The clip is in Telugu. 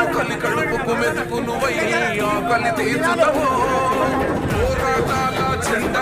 ఆకలి కడుపుకు మెతుకు నువ్వై ఆకలి తీర్చుతావు. చెండ